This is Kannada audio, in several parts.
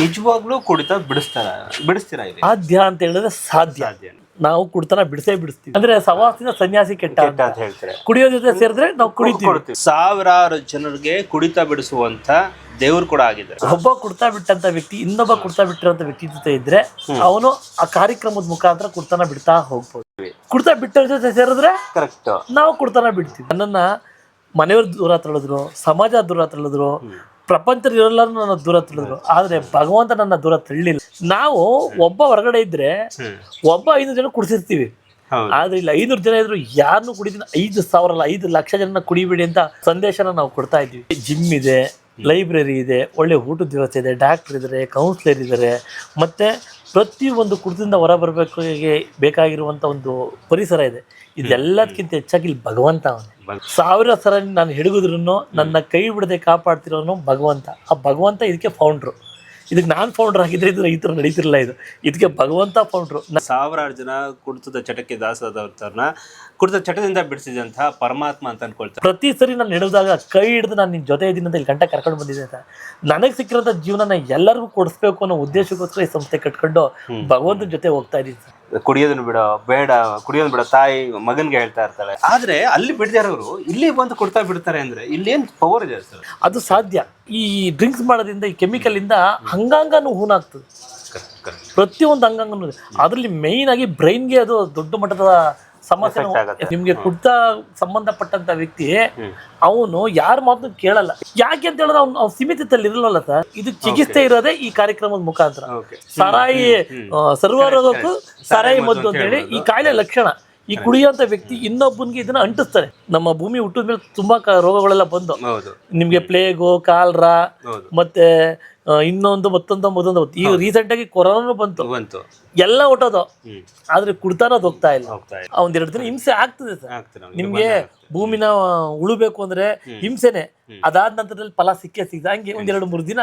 ನಿಜವಾಗ್ಲೂ ಕುಡಿತ ಬಿಡಿಸ್ತಾರ ಬಿಡಿಸ್ತೀರಾ ಇಲ್ಲಿ? ಸಾಧ್ಯ ಅಂತ ಹೇಳಿದ್ರೆ ಸಾಧ್ಯ. ಸಾಧ್ಯ. ನಾವು ಕುಡ್ತನ ಬಿಡಿಸೇ ಬಿಡಿಸ್ತೀವಿ. ಅಂದ್ರೆ ಸವಾಸಿನ ಸನ್ಯಾಸಿ ಕೆಟ್ಟ ಅಂತ. ಹೇಳ್ತಾರೆ? ಕುಡಿಯೋ ಜೊತೆ ಸೇರಿದ್ರೆ ನಾವು ಕುಡಿತೀವಿ. ಕೊಡ್ತೀವಿ. ಸಾವಿರಾರು ಜನರಿಗೆ ಕುಡಿತ ಬಿಡಿಸುವಂತ ದೇವ್ರು ಕೂಡ ಆಗಿದ್ದಾರೆ. ಒಬ್ಬ ಕುಡ್ತಾ ಬಿಟ್ಟಂತ ವ್ಯಕ್ತಿ ಇನ್ನೊಬ್ಬ ಕುಡ್ತಾ ಬಿಟ್ಟಿರೋಂಥ ವ್ಯಕ್ತಿ ಜೊತೆ ಇದ್ರೆ ಅವನು ಆ ಕಾರ್ಯಕ್ರಮದ ಮುಖಾಂತರ ಕುಡ್ತಾನ ಬಿಡ್ತಾ ಹೋಗ್ಬೋದು. ಕುಡ್ತಾ ಬಿಟ್ಟವ್ರ ಜೊತೆ ಸೇರಿದ್ರೆ ಕರೆಕ್ಟ್ ನಾವು ಕುಡ್ತನ ಬಿಡ್ತೀವಿ. ನನ್ನನ್ನ ಮನೆಯವ್ರ ದೂರ ತಳ್ಳಿದ್ರು ಸಮಾಜ ದೂರ ತಳ್ಳಿದ್ರು ಪ್ರಪಂಚದ ಇರೋಲ್ಲರೂ ನನ್ನ ದೂರ ತಳ್ಳಿದ್ರು. ಆದ್ರೆ ಭಗವಂತ ನನ್ನ ದೂರ ತಳ್ಳಿಲ್ಲ. ನಾವು ಒಬ್ಬ ಹೊರಗಡೆ ಇದ್ರೆ ಒಬ್ಬ ಐನೂರು ಜನ ಕುಡಿಸಿರ್ತೀವಿ. ಆದ್ರೆ ಇಲ್ಲಿ ಐನೂರು ಜನ ಇದ್ರು ಯಾರನ್ನು ಕುಡಿದಿನ ಐದು ಸಾವಿರ ಅಲ್ಲ ಐದು ಲಕ್ಷ ಜನ ಕುಡಿಬೇಡಿ ಅಂತ ಸಂದೇಶನ ನಾವು ಕೊಡ್ತಾ ಇದ್ವಿ ಜಿಮ್ ಇದೆ ಲೈಬ್ರರಿ ಇದೆ ಒಳ್ಳೆ ಊಟದ ವ್ಯವಸ್ಥೆ ಇದೆ ಡಾಕ್ಟರ್ ಇದ್ದಾರೆ ಕೌನ್ಸಿಲರ್ ಇದ್ದಾರೆ ಮತ್ತೆ ಪ್ರತಿಯೊಂದು ಕುಟುಂಬದಿಂದ ಹೊರ ಬರಬೇಕು ಬೇಕಾಗಿರುವಂತ ಒಂದು ಪರಿಸರ ಇದೆ. ಇದೆಲ್ಲದಕ್ಕಿಂತ ಹೆಚ್ಚಾಗಿ ಇಲ್ಲಿ ಭಗವಂತ ಅವನು. ಸಾವಿರ ಸರ ನಾನು ಹಿಡಿದಿದ್ರು ನನ್ನ ಕೈ ಬಿಡದೆ ಕಾಪಾಡ್ತಿರೋನು ಭಗವಂತ. ಆ ಭಗವಂತ ಇದಕ್ಕೆ ಫೌಂಡ್ರು ಇದಕ್ಕೆ ನಾನು ಫೌಂಡರ್ ಆಗಿದ್ರೆ ಇದು ಈ ಥರ ಇದು. ಇದಕ್ಕೆ ಭಗವಂತ ಫೌಂಡ್ರು ಸಾವಿರಾರು ಜನ ಕುಡಿತದ ಚಟಕ್ಕೆ ದಾಸದವ್ರನ್ನ ಕುಡಿತದ ಚಟದಿಂದ ಬಿಡಿಸಿದಂತಹ ಪರಮಾತ್ಮ ಅಂತ ಅನ್ಕೊಳ್ತಾರೆ. ಪ್ರತಿ ಸರಿ ನಾನು ಹಿಡಿದಾಗ ಕೈ ಹಿಡಿದು ನಾನು ನಿನ್ನ ಜೊತೆ ಇದ್ದೀನಿ ಅಂತ ಇಲ್ಲಿ ಗಂಟೆ ಕರ್ಕೊಂಡು ಬಂದಿದೆ ಅಂತ. ನನಗೆ ಸಿಕ್ಕಿರೋಂಥ ಜೀವನನ ಎಲ್ಲರಿಗೂ ಕೊಡಿಸ್ಬೇಕು ಅನ್ನೋ ಉದ್ದೇಶಕ್ಕೋಸ್ಕರ ಈ ಸಂಸ್ಥೆ ಕಟ್ಕೊಂಡು ಭಗವಂತನ ಜೊತೆ ಹೋಗ್ತಾ ಇದ್ದೀನಿ ಸರ್. ಕುಡಿಯೋದನ್ನ ಬಿಡೋ ಬೇಡ ಕುಡಿಯೋದನ್ನು ಬಿಡೋ ತಾಯಿ ಮಗನ್ಗೆ ಹೇಳ್ತಾ ಇರ್ತಾಳೆ ಆದ್ರೆ ಅಲ್ಲಿ ಬಿಡದಿರೋರು ಇಲ್ಲಿ ಬಂದು ಕೊಡ್ತಾ ಬಿಡ್ತಾರೆ ಅಂದ್ರೆ ಇಲ್ಲಿ ಏನ್ ಪವರ್ ಇದೆ ಸರ್? ಅದು ಸಾಧ್ಯ. ಈ ಡ್ರಿಂಕ್ಸ್ ಮಾಡೋದ್ರಿಂದ ಈ ಕೆಮಿಕಲ್ ಇಂದ ಅಂಗಾಂಗನೂ ಹೂನಾಗ್ತದೆ. ಪ್ರತಿಯೊಂದು ಅಂಗಾಂಗನೂ ಅದರಲ್ಲಿ ಮೇಯ್ನ್ ಆಗಿ ಬ್ರೈನ್ಗೆ ಅದು ದೊಡ್ಡ ಮಟ್ಟದ ಸಮಸ್ಯೆ. ನಿಮ್ಗೆ ಕುಡ್ತಾ ಸಂಬಂಧಪಟ್ಟಂತ ವ್ಯಕ್ತಿ ಅವನು ಯಾರ ಮಾತು ಕೇಳಲ್ಲ. ಯಾಕೆ ಅಂತ ಹೇಳಿದ್ರೆ ಅವ್ನು ಅವ್ನು ಸೀಮಿತದಲ್ಲಿ ಇರಲ್ಲ ಸರ್. ಇದು ಚಿಕಿತ್ಸೆ ಇರೋದೇ ಈ ಕಾರ್ಯಕ್ರಮದ ಮುಖಾಂತರ. ಸರಾಯಿ ಸರ್ವರೋಗಕ್ಕೂ ಸಾರಾಯಿ ಮದ್ದು ಅಂತ ಹೇಳಿ ಈ ಕಾಯಿಲೆ ಲಕ್ಷಣ. ಈ ಕುಡಿಯುವಂತ ವ್ಯಕ್ತಿ ಇನ್ನೊಬ್ಬನಿಗೆ ಇದನ್ನ ಅಂಟಿಸ್ತಾರೆ. ನಮ್ಮ ಭೂಮಿ ಹುಟ್ಟಿದ ಮೇಲೆ ತುಂಬಾ ಕ- ರೋಗಗಳೆಲ್ಲ ಬಂದು. ನಿಮ್ಗೆ ಪ್ಲೇಗು ಕಾಲ್ರಾ ಮತ್ತೆ ಆ, ಇನ್ನೊಂದು ಮತ್ತೊಂದು ಮತ್ತೊಂದು ಈ ಈಗ ರೀಸೆಂಟ್ ಆಗಿ ಕೊರೋನಾನು ಬಂತು. ಬಂತು. ಎಲ್ಲ ಹೊಟ್ಟೋದು. ಹ್ಮ್. ಆದ್ರೆ ಕುಡ್ತಾನ ಅದು ಹೋಗ್ತಾ ಇಲ್ಲ. ಹೋಗ್ತಾ ಇದೆ ಆ ಒಂದೆರಡು ದಿನ ಹಿಂಸೆ ಆಗ್ತದೆ ಸರ್. ಆಗ್ತದೆ ನಮ್ಗೆ. ನಿಮ್ಗೆ ಭೂಮಿನ ಉಳುಬೇಕು ಅಂದ್ರೆ ಹಿಂಸೆನೆ. ಅದಾದ ನಂತರದಲ್ಲಿ ಫಲ ಸಿಕ್ಕೇ ಸಿಗ್ತದೆ. ಹಂಗೆ ಒಂದೆರಡು ಮೂರು ದಿನ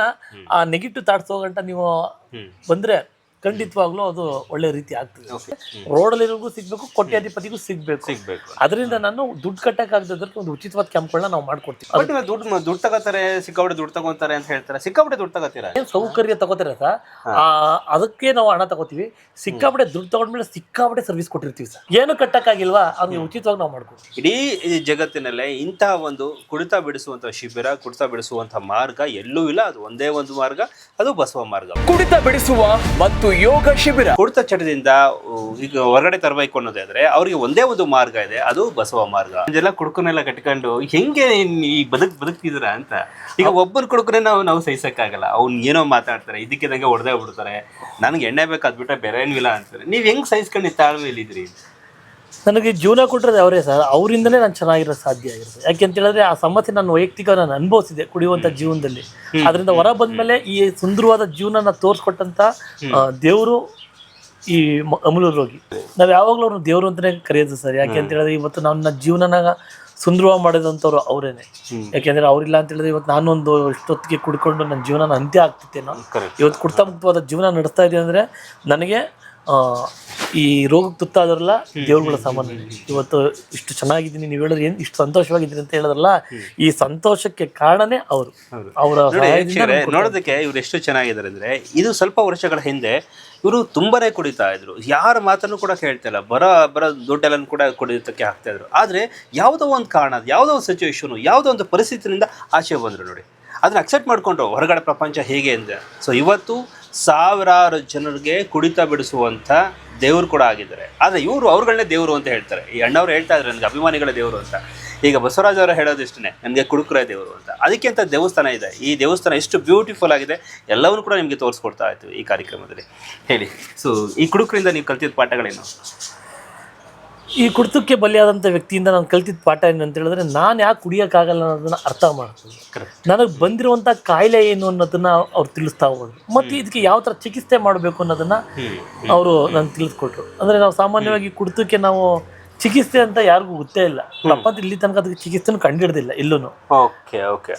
ಆ ನೆಗೆಟಿವ್ ಥಾಟ್ಸ್ ಹೋಗಂಟ ನೀವು ಹ್ಮ್. ಬಂದ್ರೆ ಖಂಡಿತವಾಗ್ಲೂ ಅದು ಒಳ್ಳೆ ರೀತಿ ಆಗ್ತದೆ. ರೋಡಲ್ಲಿರೋರ್ಗೂ ಸಿಗ್ಬೇಕು ಕೋಟ್ಯಾಧಿಪತಿಗೂ ಸಿಗ್ಬೇಕು. ಸಿಗ್ಬೇಕು. ಅದರಿಂದ ನಾನು ದುಡ್ಡು ಕಟ್ಟಕ್ಕಾಗದಕ್ಕೆ ಒಂದು ಉಚಿತವಾದ ಕ್ಯಾಂಪ್ಗಳನ್ನ ನಾವು ಮಾಡ್ಕೊಡ್ತೀವಿ. ಬಟ್ ಇವಾಗ ದುಡ್ಡು ದುಡ್ಡು ತಗೋತಾರೆ ಸಿಕ್ಕಾಪಟ್ಟೆ ದುಡ್ಡು ತಗೋತಾರೆ ಅಂತ ಹೇಳ್ತಾರೆ? ಸಿಕ್ಕಾಪಟ್ಟೆ ದುಡ್ಡು ತಗೋತೀರಾ? ಏನು ಸೌಕರ್ಯ ತಗೋತಾರೆ ಸರ್? ಆ, ಅದಕ್ಕೆ ನಾವು ಹಣ ತಗೋತೀವಿ. ಸಿಕ್ಕಾಪಟ್ಟೆ ದುಡ್ಡು ತಗೊಂಡ್ಮೇಲೆ ಸಿಕ್ಕಾಪಟ್ಟೆ ಸರ್ವಿಸ್ ಕೊಟ್ಟಿರ್ತೀವಿ ಸರ್. ಏನು ಕಟ್ಟಕ್ಕಾಗಿಲ್ವಾ? ಅವ್ರಿಗೆ ಉಚಿತವಾಗಿ ನಾವು ಮಾಡ್ಕೊಡ್ತೀವಿ. ಇಡೀ ಈ ಜಗತ್ತಿನಲ್ಲೇ ಇಂತಹ ಒಂದು ಕುಡಿತ ಬಿಡಿಸುವಂತ ಶಿಬಿರ ಕುಡಿತ ಬಿಡಿಸುವಂತ ಮಾರ್ಗ ಎಲ್ಲೂ ಇಲ್ಲ. ಅದು ಒಂದೇ ಒಂದು ಮಾರ್ಗ ಅದು ಬಸವ ಮಾರ್ಗ. ಕುಡಿತ ಬಿಡಿಸುವ ಮತ್ತು ಯೋಗ ಶಿಬಿರ. ಕುಡಿತ ಚಟದಿಂದ ಈಗ ಹೊರಗಡೆ ತರಬೇಕು ಅನ್ನೋದಾದ್ರೆ ಅವ್ರಿಗೆ ಒಂದೇ ಒಂದು ಮಾರ್ಗ ಇದೆ ಅದು ಬಸವ ಮಾರ್ಗ. ಇದೆಲ್ಲ ಕುಡ್ಕನೆಲ್ಲ ಕಟ್ಕೊಂಡು ಹೆಂಗೆ ಈ ಬದುಕ್ ಬದುಕ್ತಿದ್ರ ಅಂತ. ಈಗ ಒಬ್ಬರು ಕುಡ್ಕನೆ ನಾವು ನಾವು ಸಹಿಸಕ್ಕಾಗಲ್ಲ. ಅವ್ನ್ ಏನೋ ಮಾತಾಡ್ತಾರೆ ಇದಕ್ಕೆ ನಂಗೆ ಹೊಡೆದೇ ಬಿಡ್ತಾರೆ. ನನಗೆ ಎಣ್ಣೆ ಬೇಕು ಅದ್ಬಿಟ್ರೆ ಬೇರೆ ಏನೂ ಇಲ್ಲ ಅಂತಾರೆ. ನೀವ್ ಹೆಂಗ್ ಸಹಿಸ್ಕೊಂಡು ತಾಳ್ಮೆ ಇದ್ರಿ ನನಗೆ ಜೀವನ ಕೊಟ್ಟರೆ ಅವರೇ ಸರ್. ಅವರಿಂದಲೇ ನಾನು ಚೆನ್ನಾಗಿರೋ ಸಾಧ್ಯ ಆಗಿರೋದು ಯಾಕೆ ಅಂತ ಹೇಳಿದ್ರೆ ಆ ಸಮಸ್ಯೆ ನಾನು ವೈಯಕ್ತಿಕ ನಾನು ಅನುಭವಿಸಿದೆ ಕುಡಿಯುವಂಥ ಜೀವನದಲ್ಲಿ. ಅದರಿಂದ ಹೊರ ಬಂದ್ಮೇಲೆ ಈ ಸುಂದರವಾದ ಜೀವನನ ತೋರಿಸ್ಕೊಟ್ಟಂಥ ದೇವರು ಈ ಅಮೂಲ್ಯ ರೋಗಿ. ನಾವು ಯಾವಾಗಲೂ ಅವ್ರನ್ನ ದೇವರು ಅಂತಲೇ ಕರೆಯೋದು ಸರ್. ಯಾಕೆ ಅಂತ ಹೇಳಿದ್ರೆ ಇವತ್ತು ನನ್ನ ಜೀವನನ ಸುಂದರವಾಗಿ ಮಾಡಿದಂಥವ್ರು ಅವರೇನೆ. ಯಾಕೆಂದ್ರೆ ಅವರಿಲ್ಲ ಅಂತ ಹೇಳಿದ್ರೆ ಇವತ್ತು ನಾನೊಂದು ಇಷ್ಟೊತ್ತಿಗೆ ಕುಡ್ಕೊಂಡು ನನ್ನ ಜೀವನ ಅಂತ್ಯ ಆಗ್ತಿತ್ತೇನೋ. ಇವತ್ತು ಕುಡ್ತಾ ಮುಕ್ತವಾದ ಜೀವನ ನಡೆಸ್ತಾ ಇದೆ ಅಂದರೆ ನನಗೆ ಆ, ಈ ರೋಗಕ್ಕೆ ತುತ್ತಾದ್ರಲ್ಲ ದೇವ್ರುಗಳ ಸಾಮಾನ್ಯ ಇವತ್ತು ಇಷ್ಟು ಚೆನ್ನಾಗಿದ್ದೀನಿ ನೀವು ಹೇಳಿದ್ರೆ ಏನು ಇಷ್ಟು ಸಂತೋಷವಾಗಿದ್ದೀನಿ ಅಂತ ಹೇಳಿದ್ರಲ್ಲ ಈ ಸಂತೋಷಕ್ಕೆ ಕಾರಣನೇ ಅವರು. ಅವರ ನೋಡಿ ನೋಡೋದಕ್ಕೆ ಇವ್ರು ಎಷ್ಟು ಚೆನ್ನಾಗಿದ್ದಾರೆ ಅಂದ್ರೆ ಇದು ಸ್ವಲ್ಪ ವರ್ಷಗಳ ಹಿಂದೆ ಇವರು ತುಂಬಾನೇ ಕುಡಿತಾ ಇದ್ರು. ಯಾರ ಮಾತನ್ನು ಕೂಡ ಕೇಳ್ತಿಲ್ಲ ಬರ ಬರ ದುಡ್ಡೆಲ್ಲ ಕೂಡ ಕುಡಿಯೋದಕ್ಕೆ ಹಾಕ್ತಾ ಇದ್ರು. ಆದ್ರೆ ಯಾವುದೋ ಒಂದು ಕಾರಣ ಯಾವುದೋ ಒಂದು ಸಿಚುವೇಶನ್ ಯಾವುದೋ ಒಂದು ಪರಿಸ್ಥಿತಿಯಿಂದ ಆಚೆ ಬಂದ್ರು ನೋಡಿ. ಅದನ್ನ ಅಕ್ಸೆಪ್ಟ್ ಮಾಡ್ಕೊಂಡ್ರು ಹೊರಗಡೆ ಪ್ರಪಂಚ ಹೇಗೆ ಅಂದ್ರೆ ಸೊ ಇವತ್ತು ಸಾವಿರಾರು ಜನರಿಗೆ ಕುಡಿತ ಬಿಡಿಸುವಂಥ ದೇವರು ಕೂಡ ಆಗಿದ್ದಾರೆ. ಆದರೆ ಇವರು ಅವ್ರುಗಳನ್ನೇ ದೇವರು ಅಂತ ಹೇಳ್ತಾರೆ. ಈ ಅಣ್ಣವ್ರು ಹೇಳ್ತಾ ಇದ್ದಾರೆ ನನಗೆ ಅಭಿಮಾನಿಗಳ ದೇವರು ಅಂತ. ಈಗ ಬಸವರಾಜ್ ಅವರು ಹೇಳೋದು ಇಷ್ಟೇ ನನಗೆ ಕುಡುಕರ ದೇವರು ಅಂತ. ಅದಕ್ಕೆ ಅಂತ ದೇವಸ್ಥಾನ ಇದೆ. ಈ ದೇವಸ್ಥಾನ ಎಷ್ಟು ಬ್ಯೂಟಿಫುಲ್ ಆಗಿದೆ, ಎಲ್ಲವನ್ನೂ ಕೂಡ ನಿಮಗೆ ತೋರಿಸ್ಕೊಡ್ತಾ ಇತ್ತು ಈ ಕಾರ್ಯಕ್ರಮದಲ್ಲಿ. ಹೇಳಿ. ಸೊ ಈ ಕುಡುಕ್ರಿಂದ ನೀವು ಕಲ್ತಿದ್ದ ಪಾಠಗಳೇನು? ಈ ಕುಡಿತಕ್ಕೆ ಬಲಿಯಾದಂಥ ವ್ಯಕ್ತಿಯಿಂದ ನಾನು ಕಲ್ತಿದ್ದ ಪಾಠ ಏನು ಅಂತ ಹೇಳಿದ್ರೆ ನಾನು ಯಾಕೆ ಕುಡಿಯೋಕ್ಕಾಗಲ್ಲ ಅನ್ನೋದನ್ನ ಅರ್ಥ ಮಾಡ್ತೀನಿ. ನನಗೆ ಬಂದಿರುವಂಥ ಕಾಯಿಲೆ ಏನು ಅನ್ನೋದನ್ನ ಅವ್ರು ತಿಳಿಸ್ತಾ ಹೋದ್ರು. ಮತ್ತು ಇದಕ್ಕೆ ಯಾವ ಥರ ಚಿಕಿತ್ಸೆ ಮಾಡಬೇಕು ಅನ್ನೋದನ್ನ ಅವರು ನನಗೆ ತಿಳಿಸ್ಕೊಟ್ರು. ಅಂದರೆ ನಾವು ಸಾಮಾನ್ಯವಾಗಿ ಕುಡಿತಕ್ಕೆ ನಾವು ಚಿಕಿತ್ಸೆ ಅಂತ ಯಾರಿಗೂ ಗೊತ್ತೇ ಇಲ್ಲ. ಪ್ರಪಂಚ ಇಲ್ಲಿ ತನಕ ಅದಕ್ಕೆ ಚಿಕಿತ್ಸೆನೂ ಕಂಡಿಡ್ದಿಲ್ಲ ಎಲ್ಲೂ ಓಕೆ ಓಕೆ.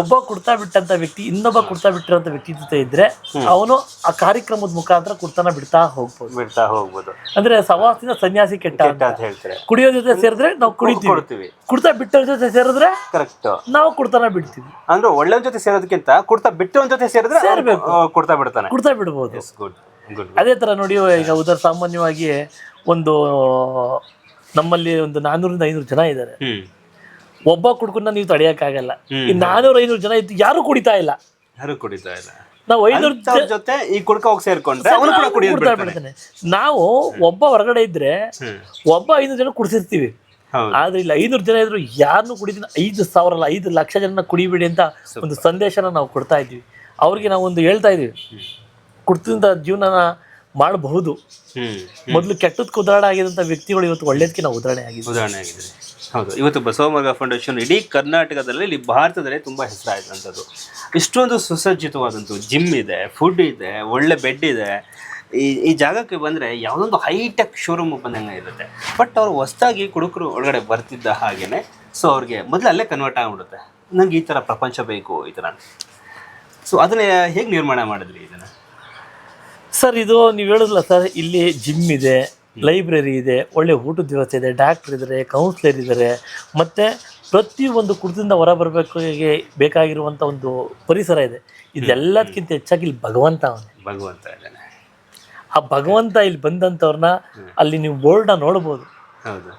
ಒಬ್ಬ ಕುಡ್ತಾ ಬಿಟ್ಟಂತ ವ್ಯಕ್ತಿ ಇನ್ನೊಬ್ಬ ಕುಡ್ತಾ ಬಿಟ್ಟಿರೋಂಥ ವ್ಯಕ್ತಿ ಜೊತೆ ಇದ್ರೆ ಅವನು ಆ ಕಾರ್ಯಕ್ರಮದ ಮುಖಾಂತರ ಕುಡ್ತಾನ ಬಿಡ್ತಾ ಹೋಗ್ಬೋದು. ಬಿಡ್ತಾ ಹೋಗ್ಬೋದು. ಅಂದ್ರೆ ಸವಾಸಿನ ಸನ್ಯಾಸಿ ಕೆಟ್ಟ ಅಂತ. ಹೇಳ್ತಾರೆ. ಕುಡಿಯೋ ಜೊತೆ ಸೇರಿದ್ರೆ ನಾವು ಕುಡಿತೀವಿ. ಕುಡ್ತಾ ಬಿಟ್ಟವ್ರ ಜೊತೆ ಸೇರಿದ್ರೆ ಕರೆಕ್ಟ್. ನಾವು ಕುಡ್ತಾನ ಬಿಡ್ತೀವಿ. ಅಂದ್ರೆ ಒಳ್ಳೆ ಜೊತೆ ಸೇರೋದಕ್ಕಿಂತ ಕುಡ್ತಾ ಬಿಟ್ಟವ್ ಜೊತೆ ಸೇರಿದ್ರೆ ಸೇರ್ಬೇಕು. ಕುಡ್ತಾ ಬಿಡ್ತಾನೆ. ಕುಡ್ತಾ ಬಿಡ್ಬೋದು. ಅದೇ ತರ ನೋಡಿ ಈಗ ಉದಾಹರಣೆ ಸಾಮಾನ್ಯವಾಗಿ ಒಂದು ನಮ್ಮಲ್ಲಿ ಒಂದು ನಾನ್ನೂರಿಂದ ಐನೂರು ಜನ ಇದ್ದಾರೆ. ಒಬ್ಬ ಕುಡ್ಕೊಂಡ ನೀವು ತಡೆಯಕ್ಕಾಗಲ್ಲ. ಈ ನಾನೂರ ಐನೂರು ಜನ ಇದ್ದು ಯಾರು ಕುಡಿತಾ ಇಲ್ಲ. ಯಾರು ಕುಡಿತಾ ಇಲ್ಲ. ನಾವು ಐನೂರು ಜೊತೆ ಈ ಕುಡ್ಕ ಹೋಗಿ ಸೇರ್ಕೊಂಡ್ರೆ ನಾವು ಒಬ್ಬ ಹೊರಗಡೆ ಇದ್ರೆ ಒಬ್ಬ ಐನೂರು ಜನ ಕುಡಿಸಿರ್ತೀವಿ. ಆದ್ರೆ ಇಲ್ಲಿ ಐನೂರು ಜನ ಇದ್ರು ಯಾರನ್ನು ಕುಡಿದಿನ ಐದು ಸಾವಿರ ಅಲ್ಲ ಐದು ಲಕ್ಷ ಜನ ಕುಡಿಬೇಡಿ ಅಂತ ಒಂದು ಸಂದೇಶನ ನಾವು ಕೊಡ್ತಾ ಇದ್ವಿ ಅವ್ರಿಗೆ ನಾವು ಒಂದು ಹೇಳ್ತಾ ಇದೀವಿ ಕುಡ್ತಿಂದ ಜೀವನನ ಮಾಡಬಹುದು. ಮೊದಲು ಕೆಟ್ಟದ್ ಉದಾಹರಣೆ ಆಗಿದಂತ ವ್ಯಕ್ತಿಗಳು ಇವತ್ತು ಒಳ್ಳೇದಕ್ಕೆ ನಾವು ಉದಾಹರಣೆ ಆಗಿದೆ ಉದಾಹರಣೆ ಆಗಿದೆ ಹೌದು ಇವತ್ತು ಬಸವಮರ್ಗ ಫೌಂಡೇಶನ್ ಇಡೀ ಕರ್ನಾಟಕದಲ್ಲಿ ಇಲ್ಲಿ ಭಾರತದಲ್ಲಿ ತುಂಬ ಹೆಸರಾಯಿತಂಥದ್ದು ಇಷ್ಟೊಂದು ಸುಸಜ್ಜಿತವಾದಂಥ ಜಿಮ್ ಇದೆ ಫುಡ್ ಇದೆ ಒಳ್ಳೆ ಬೆಡ್ ಇದೆ. ಈ ಈ ಜಾಗಕ್ಕೆ ಬಂದರೆ ಯಾವುದೊಂದು ಹೈಟೆಕ್ ಶೋರೂಮ್ ಬಂದಂಗೆ ಇರುತ್ತೆ. ಬಟ್ ಅವ್ರು ಹೊಸ್ದಾಗಿ ಕುಡುಕರು ಒಳಗಡೆ ಬರ್ತಿದ್ದ ಹಾಗೇನೆ ಸೊ ಅವ್ರಿಗೆ ಮೊದಲು ಅಲ್ಲೇ ಕನ್ವರ್ಟ್ ಆಗಿಬಿಡುತ್ತೆ. ನಂಗೆ ಈ ಥರ ಪ್ರಪಂಚ ಬೇಕು ಈ ಥರ ಸೊ ಅದನ್ನ ಹೇಗೆ ನಿರ್ಮಾಣ ಮಾಡಿದ್ರಿ ಇದನ್ನು? ಸರ್ ಇದು ನೀವು ಹೇಳಿದ್ರಲ್ಲ ಸರ್ ಇಲ್ಲಿ ಜಿಮ್ ಇದೆ ಲೈಬ್ರರಿ ಇದೆ ಒಳ್ಳೆ ಊಟದ ವ್ಯವಸ್ಥೆ ಇದೆ ಡಾಕ್ಟರ್ ಇದ್ದಾರೆ ಕೌನ್ಸಿಲರ್ ಇದ್ದಾರೆ ಮತ್ತು ಪ್ರತಿಯೊಂದು ಕುಡಿದಿಂದ ಹೊರ ಬರಬೇಕು ಬೇಕಾಗಿರುವಂಥ ಒಂದು ಪರಿಸರ ಇದೆ. ಇದೆಲ್ಲದಕ್ಕಿಂತ ಹೆಚ್ಚಾಗಿ ಇಲ್ಲಿ ಭಗವಂತ ಅವನೇ. ಭಗವಂತ ಇದ್ದಾನೆ. ಆ ಭಗವಂತ ಇಲ್ಲಿ ಬಂದಂಥವ್ರನ್ನ ಅಲ್ಲಿ ನೀವು ಬೋರ್ಡ್ನ ನೋಡ್ಬೋದು. ಹೌದು.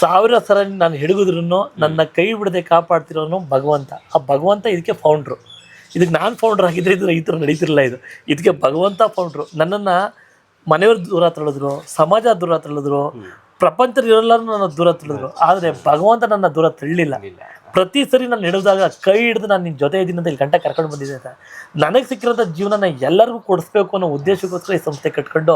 ಸಾವಿರ ಸರ ನಾನು ಹಿಡಿದಿದ್ರು ನನ್ನ ಕೈ ಬಿಡದೆ ಕಾಪಾಡ್ತಿರೋನು ಭಗವಂತ. ಆ ಭಗವಂತ ಇದಕ್ಕೆ ಫೌಂಡ್ರು ಇದಕ್ಕೆ ನಾನು ಫೌಂಡರ್ ಆಗಿದ್ರೆ ಇದು ಈ ಥರ ನಡೀತಿರಲಿಲ್ಲ ಇದು. ಇದಕ್ಕೆ ಭಗವಂತ ಫೌಂಡ್ರು ನನ್ನನ್ನು ಮನೆಯವ್ರು ದೂರ ತಳೆದ್ರು ಸಮಾಜ ದೂರ ತಳೆದ್ರು ಪ್ರಪಂಚದಲ್ಲರೂ ನನ್ನ ದೂರ ತಳಿದ್ರು ಆದರೆ ಭಗವಂತ ನನ್ನ ದೂರ ತಳ್ಳಿಲ್ಲ. ಪ್ರತಿ ಸರಿ ನಾನು ಹಿಡಿದಾಗ ಕೈ ಹಿಡಿದು ನಾನು ನಿನ್ನ ಜೊತೆ ಇದ್ದೀನಿ ಅಂತ ಇಲ್ಲಿ ಗಂಟೆ ಕರ್ಕೊಂಡು ಬಂದಿದ್ದೆ ಅಂತ. ನನಗೆ ಸಿಕ್ಕಿರೋಂಥ ಜೀವನನ ಎಲ್ಲರಿಗೂ ಕೊಡಿಸ್ಬೇಕು ಅನ್ನೋ ಉದ್ದೇಶಕ್ಕೋಸ್ಕರ ಈ ಸಂಸ್ಥೆ ಕಟ್ಕೊಂಡು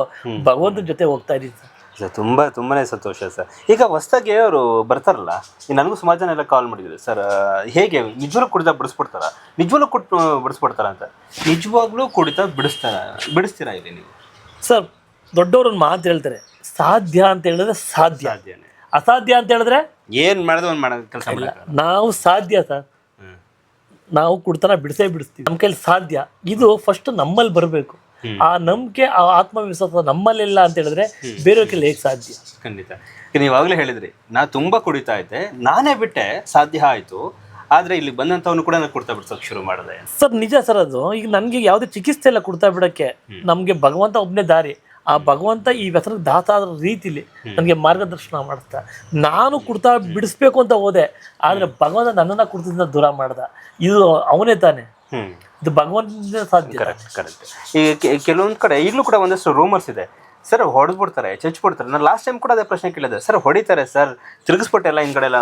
ಭಗವಂತನ ಜೊತೆ ಹೋಗ್ತಾ ಇದ್ದೀನಿ ಸರ್. ಸರ್ ತುಂಬ ತುಂಬಾ ಸಂತೋಷ ಸರ್. ಈಗ ಹೊಸ್ದಾಗಿ ಅವರು ಬರ್ತಾರಲ್ಲ ನನಗೂ ಸುಮಾರು ಜನ ಎಲ್ಲ ಕಾಲ್ ಮಾಡಿದ್ರು. ಸರ್ ಹೇಗೆ ನಿಜವಾಗ್ಲೂ ಕುಡಿತ ಬಿಡಿಸ್ಬಿಡ್ತಾರ? ನಿಜವಾಗ್ಲೂ ಕೊಟ್ಟು ಬಿಡಿಸ್ಬಿಡ್ತಾರ ಅಂತ. ನಿಜವಾಗ್ಲೂ ಕುಡಿತ ಬಿಡಿಸ್ತಾರ? ಬಿಡಿಸ್ತೀರಾ ಇಲ್ಲಿ ನೀವು? ಸರ್ ದೊಡ್ಡವ್ರನ್ನ ಮಾತು ಹೇಳ್ತಾರೆ ಸಾಧ್ಯ ಅಂತ ಹೇಳಿದ್ರೆ ಸಾಧ್ಯ. ಸಾಧ್ಯನೇ. ಅಸಾಧ್ಯ ಅಂತ ಹೇಳಿದ್ರೆ ಏನ್ ಮಾಡಿದ್ರೆ ಒಂದು ಮಾಡೋ ಕೆಲಸ ಇಲ್ಲ ನಾವು ಸಾಧ್ಯ ಸರ್. ನಾವು ಕುಡ್ತಾನ ಬಿಡಿಸೇ ಬಿಡಿಸ್ತೀವಿ. ನಮ್ಮ ಕೈಲಿ ಸಾಧ್ಯ. ಇದು ಫಸ್ಟ್ ನಮ್ಮಲ್ಲಿ ಬರಬೇಕು. ಆ ನಂಬಿಕೆ ಆ ಆತ್ಮವಿಶ್ವಾಸ ನಮ್ಮಲ್ಲಿಲ್ಲ ಅಂತ ಹೇಳಿದ್ರೆ ಬೇರೆಯವ್ರ ಕೈಲಿ ಹೇಗೆ ಸಾಧ್ಯ. ಖಂಡಿತ. ನೀವಾಗಲೇ ಹೇಳಿದ್ರಿ ನಾ ತುಂಬಾ ಕುಡಿತಾ ಇದ್ದೆ ನಾನೇ ಬಿಟ್ಟೆ ಸಾಧ್ಯ ಆಯ್ತು ಆದ್ರೆ ಇಲ್ಲಿ ಬಂದಂತವನು ಕೂಡ ನಾನು ಕುಡ್ತಾ ಬಿಡ್ಸೋಕೆ ಶುರು ಮಾಡಿದೆ. ಸರ್ ನಿಜ ಸರ್ ಅದು. ಈಗ ನನಗೆ ಯಾವುದೇ ಚಿಕಿತ್ಸೆ ಇಲ್ಲ ಕೊಡ್ತಾ ಬಿಡಕ್ಕೆ ನಮಗೆ ಭಗವಂತ ಒಬ್ಬನೇ ದಾರಿ. ಆ ಭಗವಂತ ಈ ವ್ಯಸನ ದಾತ ಆದ ರೀತಿಲಿ ನನಗೆ ಮಾರ್ಗದರ್ಶನ ಮಾಡ್ತಾ. ನಾನು ಕುಡ್ತಾ ಬಿಡಿಸ್ಬೇಕು ಅಂತ ಹೋದೆ ಆದರೆ ಭಗವಂತ ನನ್ನನ್ನು ಕುಡ್ತದಿಂದ ದೂರ ಮಾಡ್ದ. ಇದು ಅವನೇ ತಾನೆ. ಇದು ಭಗವಂತನಿಂದ ಸಾಧ್ಯ. ಕರೆಕ್ಟ್ ಕರೆಕ್ಟ್ ಈ ಕೆಲವೊಂದ್ ಕಡೆ ಈಗಲೂ ಕೂಡ ಒಂದಷ್ಟು ರೂಮರ್ಸ್ ಇದೆ. ಸರ್ ಹೊಡೆದ್ಬಿಡ್ತಾರೆ ಚಚ್ಬಿಡ್ತಾರೆ ನಾನು ಲಾಸ್ಟ್ ಟೈಮ್ ಕೂಡ ಅದೇ ಪ್ರಶ್ನೆ ಕೇಳಿದೆ ಸರ್ ಹೊಡಿತಾರೆ ಸರ್ ತಿರುಗಿಸ್ಬಿಟ್ಟು ಎಲ್ಲ ಹಿಂದ್ಗಡೆ ಎಲ್ಲ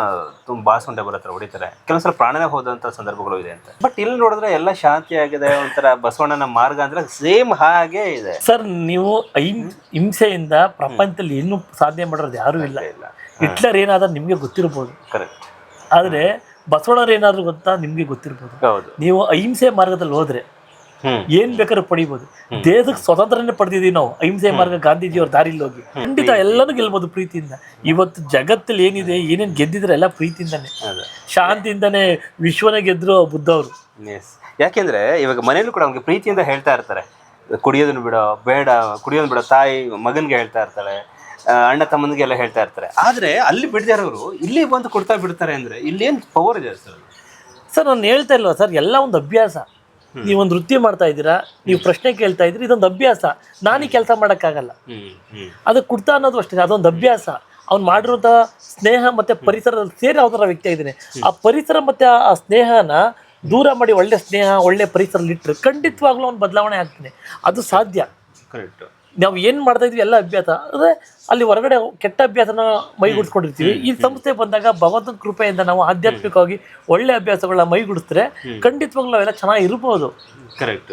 ತುಂಬ ಬಾಸುಂಡೆ ಬರತ್ತಾರೆ ಹೊಡಿತಾರೆ. ಕೆಲವೊಂದ್ಸಲ ಪ್ರಾಣನೇ ಹೋದಂಥ ಸಂದರ್ಭಗಳು ಇದೆ ಅಂತ. ಬಟ್ ಇಲ್ಲಿ ನೋಡಿದ್ರೆ ಎಲ್ಲ ಶಾಂತಿಯಾಗಿದೆ ಒಂಥರ ಬಸವಣ್ಣನ ಮಾರ್ಗ ಅಂದ್ರೆ ಸೇಮ್ ಹಾಗೆ ಇದೆ. ಸರ್ ನೀವು ಹಿಂಸೆಯಿಂದ ಪ್ರಪಂಚದಲ್ಲಿ ಇನ್ನೂ ಸಾಧನೆ ಮಾಡೋದು ಯಾರು ಇಲ್ಲ. ಇಲ್ಲ. ಹಿಟ್ಲರ್ ಏನಾದ್ರೂ ನಿಮಗೆ ಗೊತ್ತಿರ್ಬೋದು. ಕರೆಕ್ಟ್ ಆದ್ರೆ ಬಸವಣ್ಣವ್ರು ಏನಾದ್ರು ಗೊತ್ತಾ? ನಿಮಗೆ ಗೊತ್ತಿರ್ಬೋದು. ಹೌದು. ನೀವು ಅಹಿಂಸೆ ಮಾರ್ಗದಲ್ಲಿ ಹೋದ್ರೆ ಏನ್ ಬೇಕಾದ್ರೂ ಪಡಿಬೋದು. ದೇಶಕ್ಕೆ ಸ್ವತಂತ್ರನೇ ಪಡೆದಿದ್ದೀವಿ ನಾವು. ಅಹಿಂಸೆ ಮಾರ್ಗ ಗಾಂಧೀಜಿಯವ್ರ ದಾರಿಲಿ ಹೋಗಿ ಖಂಡಿತ ಎಲ್ಲಾನು ಗೆಲ್ಬೋದು ಪ್ರೀತಿಯಿಂದ. ಇವತ್ತು ಜಗತ್ತಲ್ಲಿ ಏನಿದೆ ಏನೇನು ಗೆದ್ದಿದ್ರೆ ಎಲ್ಲ ಪ್ರೀತಿಯಿಂದಾನೆ. ಶಾಂತಿಯಿಂದನೇ ವಿಶ್ವನೇ ಗೆದ್ರು ಬುದ್ಧ ಅವರು ಯಾಕೆಂದ್ರೆ ಇವಾಗ ಮನೇಲಿ ಕೂಡ ಅವ್ನಿಗೆ ಪ್ರೀತಿಯಿಂದ ಹೇಳ್ತಾ ಇರ್ತಾರೆ. ಕುಡಿಯೋದನ್ನು ಬಿಡೋ ಬೇಡ ಕುಡಿಯೋದನ್ನು ಬಿಡೋ ತಾಯಿ ಮಗನ್ಗೆ ಹೇಳ್ತಾ ಇರ್ತಾಳೆ ಅಣ್ಣ ತಮ್ಮನಿಗೆ ಎಲ್ಲ ಹೇಳ್ತಾ ಇರ್ತಾರೆ. ಆದ್ರೆ ಅಲ್ಲಿ ಬಿಡದೇ ಇರೋರು ಇಲ್ಲಿ ಬಂದು ಕೊಡ್ತಾ ಬಿಡ್ತಾರೆ ಅಂದ್ರೆ ಇಲ್ಲಿ ಏನ್ ಪವರ್ ಇದೆ ಸರ್ ಸರ್ ನಾನು ಹೇಳ್ತಾ ಇಲ್ವಾ ಸರ್ ಎಲ್ಲ ಒಂದು ಅಭ್ಯಾಸ. ನೀವೊಂದು ವೃತ್ತಿ ಮಾಡ್ತಾ ಇದ್ದೀರಾ ನೀವು ಪ್ರಶ್ನೆ ಕೇಳ್ತಾ ಇದ್ರಿ ಇದೊಂದು ಅಭ್ಯಾಸ. ನಾನು ಈ ಕೆಲಸ ಮಾಡೋಕ್ಕಾಗಲ್ಲ. ಅದು ಕುಡ್ತಾ ಅನ್ನೋದು ಅಷ್ಟೇ ಅದೊಂದು ಅಭ್ಯಾಸ. ಅವ್ನು ಮಾಡಿರೋದ ಸ್ನೇಹ ಮತ್ತೆ ಪರಿಸರದಲ್ಲಿ ಸೇರಿ ಅವತರ ವ್ಯಕ್ತಿ ಆಗಿದ್ದಾನೆ. ಆ ಪರಿಸರ ಮತ್ತೆ ಆ- ಆ ಸ್ನೇಹನ ದೂರ ಮಾಡಿ ಒಳ್ಳೆ ಸ್ನೇಹ ಒಳ್ಳೆ ಪರಿಸರದಲ್ಲಿ ಇಟ್ಟರೆ ಖಂಡಿತವಾಗ್ಲೂ ಅವ್ನು ಬದಲಾವಣೆ ಆಗ್ತಾನೆ. ಅದು ಸಾಧ್ಯ. ಕರೆಕ್ಟ್ ನಾವು ಏನು ಮಾಡ್ತಾ ಇದ್ವಿ ಎಲ್ಲ ಅಭ್ಯಾಸ. ಅಂದರೆ ಅಲ್ಲಿ ಹೊರಗಡೆ ಕೆಟ್ಟ ಅಭ್ಯಾಸನ ಮೈಗೂಡಿಸ್ಕೊಂಡಿರ್ತೀವಿ. ಈ ಸಂಸ್ಥೆ ಬಂದಾಗ ಭಗವಂತನ ಕೃಪೆಯಿಂದ ನಾವು ಆಧ್ಯಾತ್ಮಿಕವಾಗಿ ಒಳ್ಳೆ ಅಭ್ಯಾಸಗಳನ್ನ ಮೈಗೂಡಿಸಿದ್ರೆ ಖಂಡಿತವಾಗ್ಲೂ ನಾವೆಲ್ಲ ಚೆನ್ನಾಗಿ ಇರ್ಬೋದು. ಕರೆಕ್ಟ್